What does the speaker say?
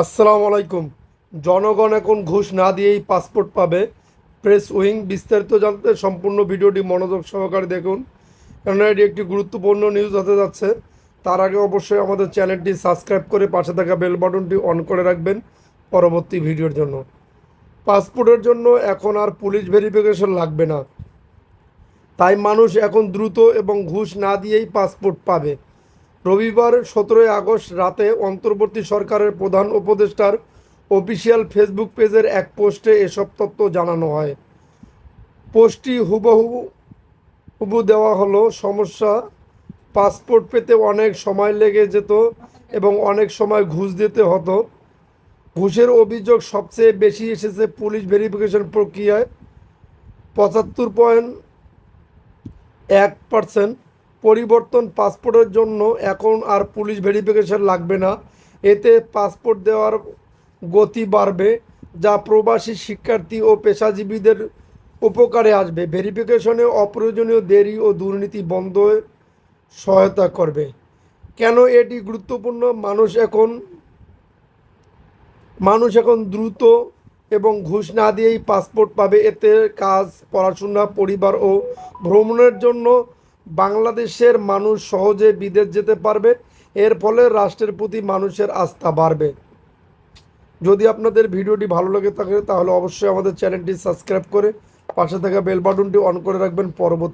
আসসালামু আলাইকুম। জনগণ এখন ঘুষ না দিয়েই পাসপোর্ট পাবে। প্রেস উইং বিস্তারিত জানতে সম্পূর্ণ ভিডিওটি মনোযোগ সহকারে দেখুন। কেননা এটি একটি গুরুত্বপূর্ণ নিউজ হতে যাচ্ছে। তার আগে অবশ্যই আমাদের চ্যানেলটি সাবস্ক্রাইব করে পাশে থাকা বেল বাটনটি অন করে রাখবেন পরবর্তী ভিডিওর জন্য। পাসপোর্টের জন্য এখন আর পুলিশ ভেরিফিকেশন লাগবে না। তাই মানুষ এখন দ্রুত এবং ঘুষ না দিয়েই পাসপোর্ট পাবে। রবিবার সতেরোই আগস্ট রাতে অন্তর্বর্তী সরকারের প্রধান উপদেষ্টার অফিসিয়াল ফেসবুক পেজের এক পোস্টে এসব তথ্য জানানো হয়। পোস্টটি হুবহু হুবু দেওয়া হলো, সমস্যা, পাসপোর্ট পেতে অনেক সময় লেগে যেত এবং অনেক সময় ঘুষ দিতে হতো। ঘুষের অভিযোগ সবচেয়ে বেশি এসেছে পুলিশ ভেরিফিকেশন প্রক্রিয়ায়, পঁচাত্তর পয়েন্ট এক পার্সেন্ট। পরিবর্তন পাসপোর্টের জন্য এখন আর পুলিশ ভেরিফিকেশন লাগবে না। এতে পাসপোর্ট দেওয়ার গতি বাড়বে, যা প্রবাসী শিক্ষার্থী ও পেশাজীবীদের উপকারে আসবে। ভেরিফিকেশনে অপ্রয়োজনীয় দেরি ও দুর্নীতি বন্ধ সহায়তা করবে। কেন এটি গুরুত্বপূর্ণ? মানুষ এখন মানুষ এখন দ্রুত এবং ঘুষ না দিয়েই পাসপোর্ট পাবে। এতে কাজ, পড়াশোনা, পরিবার ও ভ্রমণের জন্য বাংলাদেশের মানুষ সহজে বিদেশ যেতে পারবে, এর ফলে রাষ্ট্রের প্রতি মানুষের আস্থা বাড়বে। যদি আপনাদের ভিডিওটি ভালো লেগে থাকে, তাহলে অবশ্যই আমাদের চ্যানেলটি সাবস্ক্রাইব করে পাশে থাকা বেল বাটনটি অন করে রাখবেন। পরবর্তী